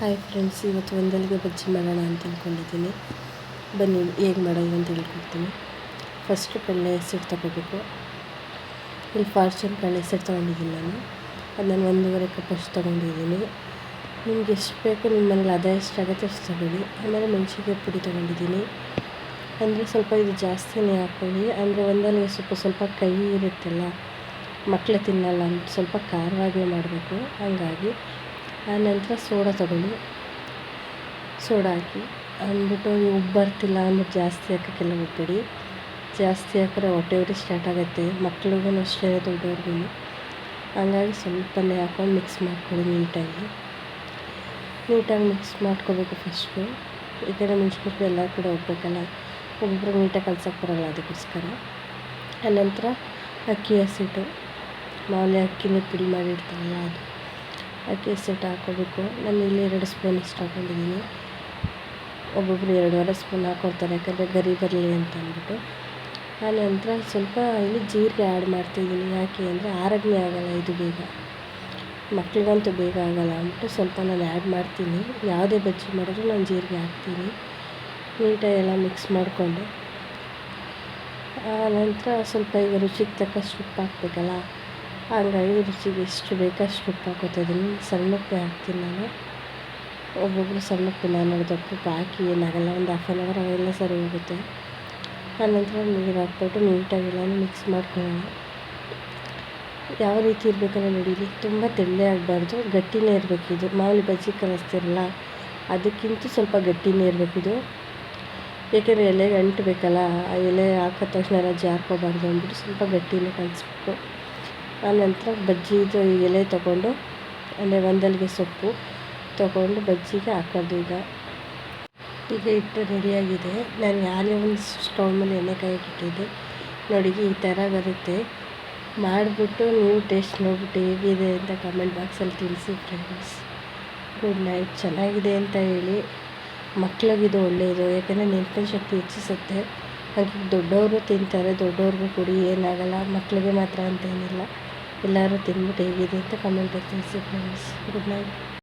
Hi friends ಇವತ್ತು ಒಂದಲ್ಲಿಗೆ ಬಜ್ಜಿ ಮಾಡೋಣ ಅಂತ ಅಂದ್ಕೊಂಡಿದ್ದೀನಿ ಬನ್ನಿ, ಹೇಗೆ ಮಾಡೋದು ಅಂತ ಹೇಳ್ಕೊಡ್ತೀನಿ. ಫಸ್ಟು ಕಡಲೆ ಹೆಸರು ತಗೋಬೇಕು. ಇಲ್ಲಿ ಫಾರ್ಚೂನ್ ಕಡಲೆ ಹೆಸರು ತೊಗೊಂಡಿದ್ದೀನಿ ನಾನು. ಅದು ನಾನು ಒಂದೂವರೆ ಕಪ್ ಅಷ್ಟು ತೊಗೊಂಡಿದ್ದೀನಿ. ನಿಮ್ಗೆ ಎಷ್ಟು ಬೇಕು ನಿಮ್ಮ ಮನೇಲಿ ಅದೇ ಎಷ್ಟಾಗುತ್ತೆ ಅಷ್ಟು ತಗೊಳ್ಳಿ. ಆಮೇಲೆ ಮೆಣಸಿಗೆ ಪುಡಿ ತೊಗೊಂಡಿದ್ದೀನಿ. ಅಂದರೆ ಸ್ವಲ್ಪ ಇದು ಜಾಸ್ತಿನೇ ಹಾಕ್ಕೊಳ್ಳಿ ಅಂದರೆ ಒಂದಲ್ಲಿಗೆ ಸ್ವಲ್ಪ ಸ್ವಲ್ಪ ಕೈ ಇರುತ್ತಲ್ಲ ಮಕ್ಕಳು ತಿನ್ನಲ್ಲ ಅಂತ ಸ್ವಲ್ಪ ಖಾರವಾಗೇ ಮಾಡಬೇಕು. ಆನಂತರ ಸೋಡಾ ತಗೊಳ್ಳಿ ಸೋಡಾ ಹಾಕಿ. ಅಂದ್ಬಿಟ್ಟು ಉಪ್ಪು ಬರ್ತಿಲ್ಲ ಅಂದ್ಬಿಟ್ಟು ಜಾಸ್ತಿ ಹಾಕೋಕ್ಕೆಲ್ಲ ಹೋಗ್ಬೇಡಿ. ಜಾಸ್ತಿ ಹಾಕಿದ್ರೆ ಹೊಟ್ಟೆ ಉರಿ ಸ್ಟಾರ್ಟ್ ಆಗುತ್ತೆ. ಮಕ್ಳಿಗೂ ಅಷ್ಟೇ ದೊಡ್ಡವ್ರಿಗೂ. ಹಂಗಾಗಿ ಸ್ವಲ್ಪನೇ ಹಾಕೊಂಡು ಮಿಕ್ಸ್ ಮಾಡ್ಕೊಳ್ಳಿ ನೀಟಾಗಿ. ನೀಟಾಗಿ ಮಿಕ್ಸ್ ಮಾಡ್ಕೋಬೇಕು ಫಸ್ಟು ಈ ಕಡೆ ಮೆಣಸಿನ್ಕಾಯಿ ಎಲ್ಲ ಕಡೆ ಹೋಗ್ಬೇಕಲ್ಲ. ಒಬ್ಬೊಬ್ರು ನೀಟಾಗಿ ಕಲ್ಸೋಕ್ಕೆ ಬರೋಲ್ಲ ಅದಕ್ಕೋಸ್ಕರ. ಆನಂತರ ಅಕ್ಕಿ ಹಸಿಟ್ಟು ಮಾಮೂಲಿ ಅಕ್ಕಿನೇ ಪುಡಿ ಮಾಡಿರ್ತಾರಲ್ಲ ಅದು. ಅಕ್ಕಿ ಸೆಟ್ ಹಾಕೋಬೇಕು. ನಾನು ಇಲ್ಲಿ ಎರಡು ಸ್ಪೂನ್ ಇಷ್ಟು ಹಾಕೊಂಡಿದ್ದೀನಿ. ಒಬ್ಬೊಬ್ಬರು ಎರಡೂವರೆ ಸ್ಪೂನ್ ಹಾಕೊಡ್ತಾರೆ ಯಾಕಂದರೆ ಗರಿ ಬರಲಿ ಅಂತ ಅಂದ್ಬಿಟ್ಟು. ಆನಂತರ ಸ್ವಲ್ಪ ಇಲ್ಲಿ ಜೀರಿಗೆ ಆ್ಯಡ್ ಮಾಡ್ತಿದ್ದೀನಿ. ಯಾಕೆ ಅಂದರೆ ಆರೋಗ್ಯ ಆಗೋಲ್ಲ ಇದು ಬೇಗ. ಮಕ್ಳಿಗಂತೂ ಬೇಗ ಆಗೋಲ್ಲ ಅಂದ್ಬಿಟ್ಟು ಸ್ವಲ್ಪ ನಾನು ಆ್ಯಡ್ ಮಾಡ್ತೀನಿ. ಯಾವುದೇ ಬಜ್ಜಿ ಮಾಡಿದ್ರು ನಾನು ಜೀರಿಗೆ ಹಾಕ್ತೀನಿ. ನೀಟಾಗಿ ಎಲ್ಲ ಮಿಕ್ಸ್ ಮಾಡಿಕೊಂಡು. ನಂತರ ಸ್ವಲ್ಪ ಈಗ ರುಚಿಗೆ ತಕ್ಕಷ್ಟು ಉಪ್ಪು ಹಾಕ್ಬೇಕಲ್ಲ. ಹಂಗಾಗಿ ರುಚಿಗೆ ಎಷ್ಟು ಬೇಕೋ ಅಷ್ಟು ಉಪ್ಪು ಹಾಕೋತಿದ್ದೀನಿ ಸಣ್ಣ ಉಪ್ಪು ಹಾಕ್ತೀನಿ ನಾನು. ಒಬ್ಬೊಬ್ಬರು ಸಣ್ಣ ಉಪ್ಪು ನಾನು ದೊಡ್ಡ ಉಪ್ಪು ಹಾಕಿ ಏನಾಗಲ್ಲ, ಒಂದು ಹಾಫ್ ಆನ್ ಅವರ್ ಅವೆಲ್ಲ ಸರಿ ಹೋಗುತ್ತೆ. ಆನಂತರ ನೀರು ಹಾಕ್ಬಿಟ್ಟು ನೀಟಾಗಿ ಎಲ್ಲನೂ ಮಿಕ್ಸ್ ಮಾಡ್ಕೊಳ್ಳೋಣ. ಯಾವ ರೀತಿ ಇರಬೇಕಲ್ಲ ನಡೀಲಿ ತುಂಬ ತೆಳ್ಳೆ ಆಗಬಾರ್ದು, ಗಟ್ಟಿನೇ ಇರಬೇಕು ಇದು. ಮಾಮೂಲಿ ಬಜ್ಜಿ ಕಲಿಸ್ತಿರಲ್ಲ, ಅದಕ್ಕಿಂತ ಸ್ವಲ್ಪ ಗಟ್ಟಿನೇ ಇರಬೇಕಿದು ಏಕೆಂದರೆ ಎಲೆಗೆ ಅಂಟಬೇಕಲ್ಲ ಆ ಎಲೆ ಹಾಕೋ ತಕ್ಷಣ ಎಲ್ಲ ಜಾರ್ಕೋಬಾರ್ದು ಅಂದ್ಬಿಟ್ಟು ಸ್ವಲ್ಪ ಗಟ್ಟಿನೇ ಕಲಿಸ್ಬೇಕು. ಆನಂತರ ಬಜ್ಜಿದು ಎಲೆ ತಗೊಂಡು, ಅಂದರೆ ಒಂದಲ್ಲಿಗೆ ಸೊಪ್ಪು ತಗೊಂಡು ಬಜ್ಜಿಗೆ ಹಾಕೋದು ಈಗ. ಈಗ ಹಿಟ್ಟು ರೆಡಿಯಾಗಿದೆ ನಾನು ಯಾರೇ ಒಂದು ಸ್ಟವ್ ಮೇಲೆ ಎಣ್ಣೆ ಕಾಯಕ್ಕೆ ಇಟ್ಟಿದ್ದೆ. ನೋಡಿ, ಈ ಥರ ಬರುತ್ತೆ. ಮಾಡಿಬಿಟ್ಟು ನೀವು ಟೇಸ್ಟ್ ನೋಡ್ಬಿಟ್ಟು ಹೇಗಿದೆ ಅಂತ ಕಮೆಂಟ್ ಬಾಕ್ಸಲ್ಲಿ ತಿಳಿಸಿ ಫ್ರೆಂಡ್ಸ್ ಗುಡ್ ನೈಟ್ ಚೆನ್ನಾಗಿದೆ ಅಂತ ಹೇಳಿ. ಮಕ್ಳಿಗಿದು ಒಳ್ಳೆಯದು ಯಾಕೆಂದರೆ ನೆನಪಿನ ಶಕ್ತಿ ಹೆಚ್ಚಿಸುತ್ತೆ. ಹಾಗೆ ದೊಡ್ಡವರು ತಿಂತಾರೆ, ದೊಡ್ಡವ್ರಿಗೂ ಕೊಡಿ, ಏನಾಗಲ್ಲ. ಮಕ್ಕಳಿಗೆ ಮಾತ್ರ ಅಂತ ಏನಿಲ್ಲ. ಎಲ್ಲರೂ ತಿಂದ್ಬಿಟ್ಟು ಹೇಗಿದೆ ಅಂತ ಕಮೆಂಟಲ್ಲಿ ತಿಳಿಸಿ ಫ್ರೆಂಡ್ಸ್ ಗುಡ್ ನೈಟ್